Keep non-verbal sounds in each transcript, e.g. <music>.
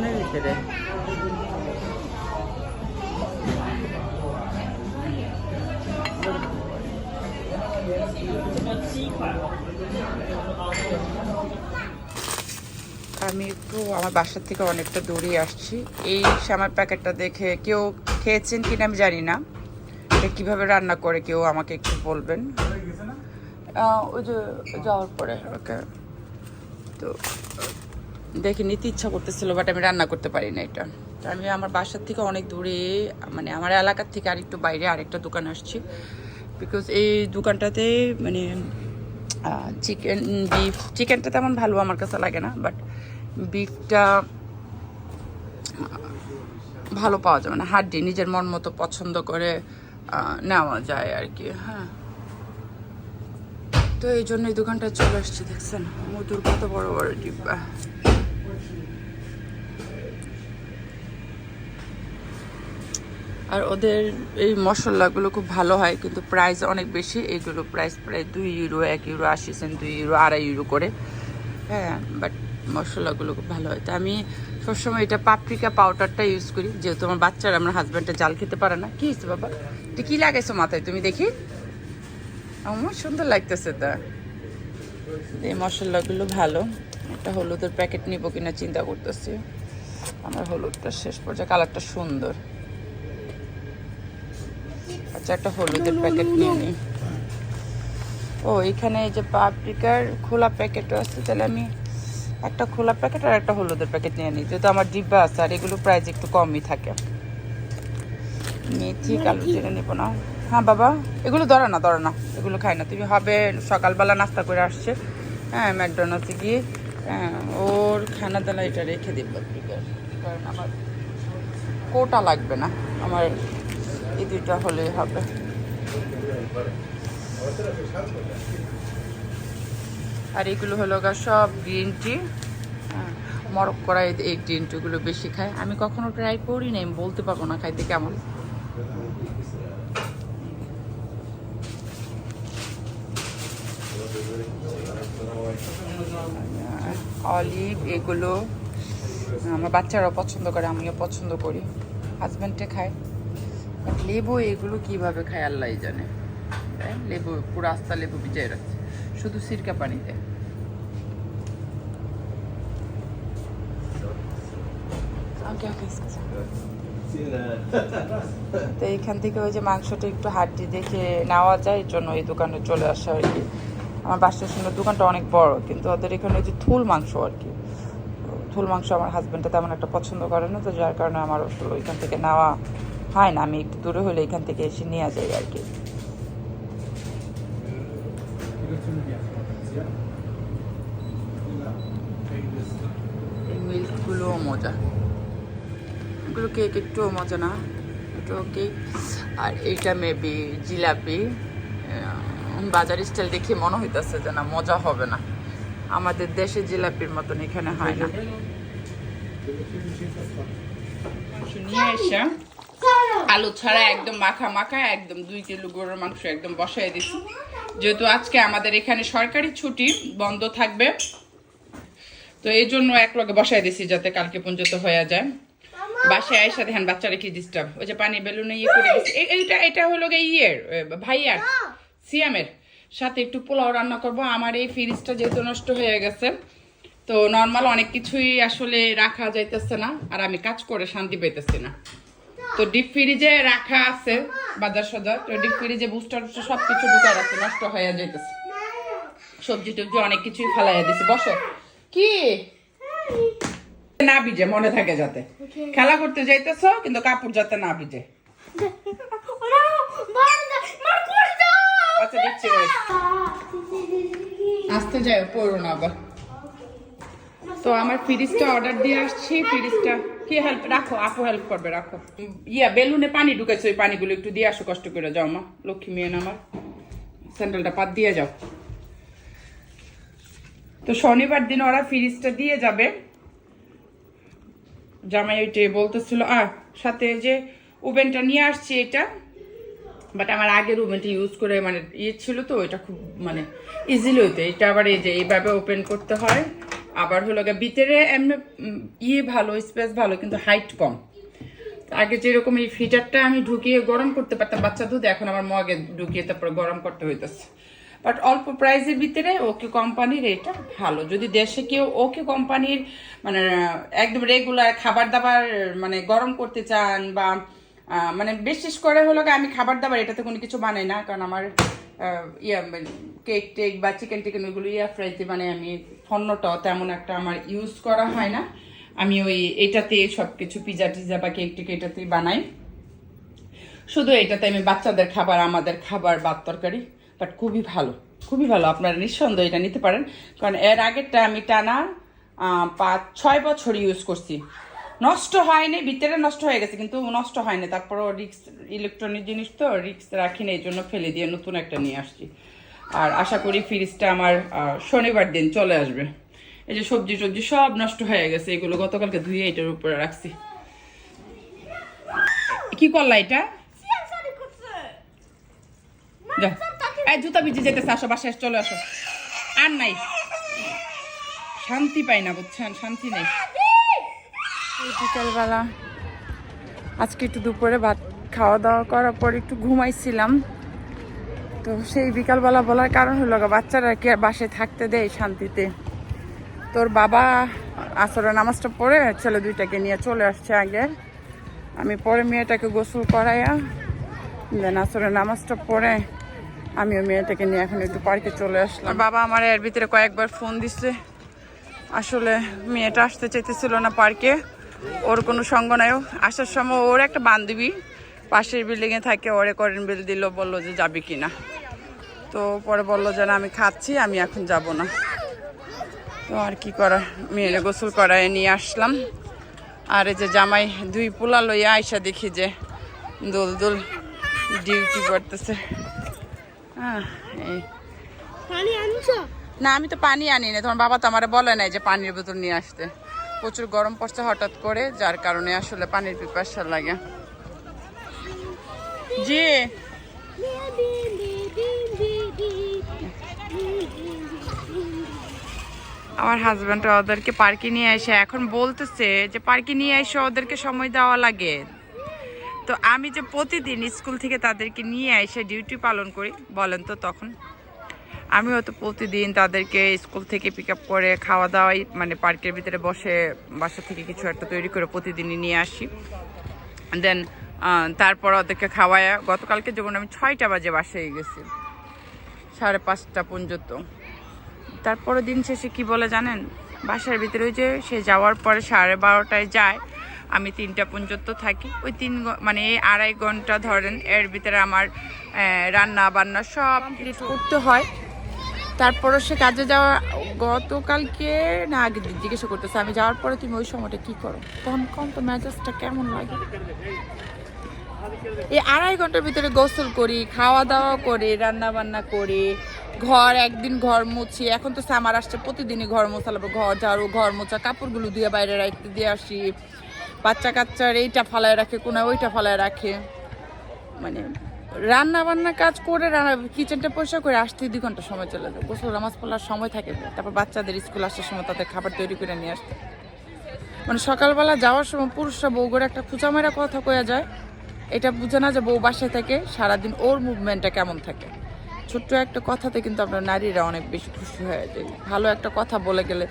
মনের ভিতরে আমি একটু আমার বাসার থেকে অনেকটা দূরে আসছি। এই শ্যামার প্যাকেটটা দেখে কেউ খেয়েছেন কিনা আমি জানি না। এটা কীভাবে রান্না করে কেউ আমাকে একটু বলবেন। ওই যে যাওয়ার পরে ওকে। তো দেখে নিতে ইচ্ছা করতেছিল বাট আমি রান্না করতে পারি না এটা। তো আমি আমার বাসার থেকে অনেক দূরে মানে আমার এলাকার থেকে আরেকটু বাইরে আরেকটা দোকান আসছি। বিকজ এই দোকানটাতে মানে চিকেন বিফ চিকেনটা তেমন ভালো আমার কাছে লাগে না বাট বিফটা ভালো পাওয়া যায়। মানে হাড্ডি, নিজের মন মতো পছন্দ করে নেওয়া যায় আর কি হ্যাঁ। তো এই জন্য এই দোকানটা চলে আসছে, দেখছেন? মধুর কত বড় বড় ডিব্বা। আর ওদের এই মশলাগুলো খুব ভালো হয়, কিন্তু প্রাইস অনেক বেশি। এইগুলো প্রাইস প্রায় দুই ইউরো এক ইউরো আশি সেন্ট দুই ইউরো আড়াই ইউরো করে। হ্যাঁ বাট মশলাগুলো খুব ভালো হয়। তা আমি সবসময় এটা পাপরিকা পাউডারটা ইউজ করি, যেহেতু আমার বাচ্চারা, আমার হাজব্যান্ডে জাল খেতে পারে না। কি হয়েছে বাবা? এটা কি লাগাইছো মাথায়? তুমি দেখি? আমার সুন্দর লাগতেছে তা। এই মশলাগুলো ভালো। একটা হলুদের প্যাকেট নিব কিনা চিন্তা করতেছি। আমার হলুদটা শেষ পর্যায়ে কালারটা সুন্দর। আচ্ছা একটা হলুদের প্যাকেট নিয়ে নিই ও এখানে এই যে পাপরিকার খোলা প্যাকেটও আছে তাহলে আমি একটা খোলা প্যাকেট আর একটা হলুদের প্যাকেট নিয়ে নিই যেহেতু আমার ডিব্বা আছে আর এগুলো প্রাইস একটু কমই থাকে। মেথি কালো জিরে নেব না। হ্যাঁ বাবা। এগুলো ধরে না ধরে না। এগুলো খাই না। তুমি হবে সকালবেলা নাস্তা করে আসছে। হ্যাঁ ম্যাকডোনাল্ডসে গিয়ে হ্যাঁ ওর খানা দানা এটা রেখে পাপরিকার কারণ আমার কোটা লাগবে না। আমার এই দুইটা হলেই হবে। আর এগুলো হলো গা সব গ্রিন টি মরক করা এই- গ্রিন টিগুলো বেশি খায়। আমি কখনো ট্রাই করি নাই, আমি বলতে পারব না খাইতে কেমন। অলিভ এগুলো আমার বাচ্চারাও পছন্দ করে আমিও পছন্দ করি। হাজব্যান্ডে খায়। বাট লেবু এগুলো কীভাবে খায় আল্লাহ জানে। তাই লেবু পুরো আস্তা লেবু ভিজাই রাখছে। শুধু সিরকা পানিতে. <laughs> তো এইখান থেকে ওই যে মাংসটা একটু হাড্ডি দেখে নেওয়া যায় এর জন্য এই দোকানে চলে আসা আর কি আমার বাসার সঙ্গে দোকানটা অনেক বড়, কিন্তু ওদের এখানে ওই যে থুল মাংস আর কি। থুল মাংস আমার হাজব্যান্ডটা তেমন একটা পছন্দ করে না, তো যার কারণে আমার আসলে ওইখান থেকে নেওয়া হয় না। আমি একটু দূরে হলে এখান থেকে এসে নিয়ে যাই আর কি। মজা। এগুলো কেক একটুও মজা না এটাও কেক আর এইটা মেবি জিলাপি বাজার স্টাইল দেখে মনে হইতেছে যে না, মজা হবে না। আমাদের দেশে জিলাপির মতন এখানে হয় না। আলু ছাড়া একদম মাখা মাখা, একদম দুই কিলো গরুর মাংস একদম বসাই দিচ্ছি যেহেতু আজকে আমাদের এখানে সরকারি ছুটি, বন্ধ থাকবে। তো এই জন্য এক বসাই দিছি যাতে কালকে পর্যন্ত হয়ে যায়। বাসায় আইসা দেখেন বাচ্চারা কি ডিস্টার্ব ওই যে পানি বেলুনে ইয়ে করে এইটা এটা হলো গিয়ে ইয়ের ভাইয়ার। সিয়ামের সাথে একটু পোলাও রান্না করব। আমার এই ফ্রিজটা যেহেতু নষ্ট হয়ে গেছে তো নর্মাল অনেক কিছুই আসলে রাখা যাইতেছে না আর আমি কাজ করে শান্তি পাইতেছি না। তো ডিপ ফ্রিজে রাখা আছে বাজার সজার তো ডিপ ফ্রিজে বুস্টার সব কিছু ঢুকে রাখছে নষ্ট হয়ে যাইতেছে। সবজি টবজি অনেক কিছুই ফেলাইয়া দিছে। বসো। কি? না ভিজে মনে থাকে যাতে। খেলা করতে যাইতেছ কিন্তু কাপড় যাতে না ভিজে <laughs> আচ্ছা দিচ্ছি wait। আসতে যাই পড়ো না আবার। তো আমার ফ্রিজটা অর্ডার দিয়ে আসছি, ফ্রিজটা। কি হেল্প রাখো, আপু হেল্প করবে, রাখো। ইয়া, বেলুনে পানি ঢুকেছে, ওই পানিগুলো একটু দিয়ে আসো, কষ্ট করে যাও মা। লক্ষ্মী মেয়ে আমার। স্যান্ডেলটা পাত দিয়ে যাও। তো শনিবার দিন ওরা ফ্রিজটা দিয়ে যাবে। জামাই ওইটে বলতেছিল আর সাথে যে ওভেনটা নিয়ে আসছি এটা। বাট আমার আগের ওভেনটা ইউজ করে মানে ইয়ে ছিল তো এটা খুব মানে ইজিলি হইতো। এটা আবার এই যে এইভাবে ওপেন করতে হয়। আবার হলো গিয়ে ভিতরে এমনি ইয়ে ভালো স্পেস ভালো, কিন্তু হাইট কম। আগে যেরকম এই ফিটারটা আমি ঢুকিয়ে গরম করতে পারতাম, বাচ্চা দুধ, এখন আমার মগে ঢুকিয়ে তারপরে গরম করতে হইতেছে। বাট অল্প প্রাইসের ভিতরে ওকে কোম্পানির এটা ভালো। যদি দেশে কেউ ওকে কোম্পানির মানে একদম রেগুলার খাবার দাবার মানে গরম করতে চান বা মানে বিশেষ করে হলো আমি খাবার দাবার এটাতে কোনো কিছু বানাই না, কারণ আমার ইয়া কেক টেক বা চিকেন টিকেন ওইগুলো ইয়া ফ্রাইতে মানে আমি পণ্যটাও তেমন একটা আমার ইউজ করা হয় না। আমি ওই এটাতে সব কিছু পিজা টিজা বা কেক টেক এটাতেই বানাই। শুধু এটাতে আমি বাচ্চাদের খাবার, আমাদের খাবার, ভাত, তরকারি বাট খুবই ভালো খুবই ভালো। আপনারা নিঃসন্দেহ এটা নিতে পারেন। কারণ এর আগেরটা আমি টানা পাঁচ, ছয় বছর ইউজ করছি। নষ্ট হয়নি ভিতরে নষ্ট হয়ে গেছে কিন্তু নষ্ট হয়নি। তারপরও রিক্স ইলেকট্রনিক জিনিস তো রিক্স রাখি না এই জন্য ফেলে দিয়ে নতুন একটা নিয়ে আসছি। আর আশা করি ফ্রিজটা আমার শনিবার দিন চলে আসবে। এই যে সবজি টবজি সব নষ্ট হয়ে গেছে এগুলো গতকালকে ধুয়ে এটার উপরে রাখছি। কি করলা এটা। জুতা ভিজে যেতেছে আসো বাসায় চলে আসো। আর নাই। শান্তি পাই না বুঝছেন? শান্তি নেই। বিকালবেলা। আজকে একটু দুপুরে ভাত খাওয়া দাওয়া করার পর একটু ঘুমাইছিলাম। তো সেই বিকালবেলা বলার কারণ হলো বাচ্চারা কি আর থাকতে দেয় শান্তিতে? তোর বাবা আসরে নামাজটা পড়ে ছেলে দুইটাকে নিয়ে চলে আসছে আগে। আমি পরে মেয়েটাকে গোসল করাইয়া দেন আসরে নামাজটা পড়ে আমিও মেয়েটাকে নিয়ে এখন একটু পার্কে চলে আসলাম। বাবা আমার এর ভিতরে কয়েকবার ফোন দিচ্ছে আসলে মেয়েটা আসতে চাইতেছিল না পার্কে। ওর কোনো সঙ্গ নাই। আসার সময় ওর একটা বান্ধবী পাশের বিল্ডিংয়ে থাকে ওরে করেন বিল দিল বলল যে যাবি কি না তো পরে বলল যে আমি খাচ্ছি আমি এখন যাব না। তো আর কি করা মেয়ের গোসল করায় নিয়ে আসলাম। আর এই যে জামাই দুই পোলা লইয়া আইসা দেখি যে দোল দোল ডিউটি করতেছে। হ্যাঁ এই। পানি আনছো? না আমি তো পানি আনি না তোমার বাবা তো আমার বলে নাই যে পানির বোতল নিয়ে আসতে। প্রচুর গরম পড়ছে হঠাৎ করে, যার কারণে আসলে পানির পিপাসা লাগে। জি। আমার হাজব্যান্ড ওদেরকে পার্কে নিয়ে এসে এখন বলতেছে যে পার্কে নিয়ে এসে ওদেরকে সময় দেওয়া লাগে। তো আমি যে প্রতিদিন স্কুল থেকে তাদেরকে নিয়ে এসে ডিউটি পালন করি, বলেন তো তখন? আমিও তো প্রতিদিন তাদেরকে স্কুল থেকে পিক আপ করে খাওয়া দাওয়াই মানে পার্কের ভিতরে বসে, বাসা থেকে কিছু একটা তৈরি করে প্রতিদিনই নিয়ে আসি। দেন তারপর ওদেরকে খাওয়ায়। গতকালকে যেমন আমি ছয়টা বাজে বাসায় গেছি, সাড়ে পাঁচটা পর্যন্ত। তারপরে দিন শেষে কি বলে জানেন? বাসার ভিতরে ওই যে সে যাওয়ার পরে সাড়ে বারোটায় যায়, আমি তিনটা পর্যন্ত থাকি। ওই তিন মানে এই আড়াই ঘণ্টা ধরেন এর ভিতরে আমার রান্না বান্না সব করতে হয়। তারপরে সে কাজে যাওয়া গতকালকে না, আগে জিজ্ঞাসা করতেছে, আমি যাওয়ার পরে তুমি ওই সময়টা কি করো? তখন কম তো মেজাজটা কেমন লাগে? এই আড়াই ঘণ্টার ভিতরে গোসল করি খাওয়া দাওয়া করি রান্না বান্না করি, ঘর একদিন ঘর মুছি। এখন তো সামার আসছে, প্রতিদিনই ঘর মোছা ঘর ঝাড়ু, ঘর মোছা, কাপড়গুলো দিয়ে বাইরে রাখতে দিয়ে আসি। বাচ্চা কাচ্চার এইটা ফালায় রাখে কোনা ওইটা ফালায় রাখে। মানে রান্না বান্না কাজ করে কিচেনটা পরিষ্কার করে আসতে দুই ঘণ্টা সময় চলে যায়। গোসল, নামাজ পড়ার সময় থাকে। তারপর বাচ্চাদের স্কুল আসার সময় তাদের খাবার তৈরি করে নিয়ে আসতে। মানে সকালবেলা যাওয়ার সময় পুরুষরা বউ করে একটা খুচামেরা কথা কয়া যায়। এটা বুঝে না যে বউ বাসায় থাকে, সারাদিন ওর মুভমেন্টটা কেমন থাকে। ছোট্ট একটা কথাতে কিন্তু আপনার নারীরা অনেক বেশি খুশি হয়ে যায়। ভালো একটা কথা বলে গেলে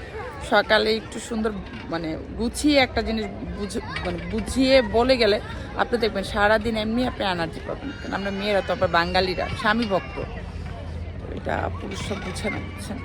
সকালে একটু সুন্দর মানে গুছিয়ে একটা জিনিস বুঝ- মানে বুঝিয়ে বলে গেলে আপনি দেখবেন সারাদিন এমনি আপনি এনার্জি পাবেন। কারণ আমরা মেয়েরা তো আবার বাঙালিরা, স্বামী ভক্ত। এটা পুরুষরা বুঝে না বুঝছেন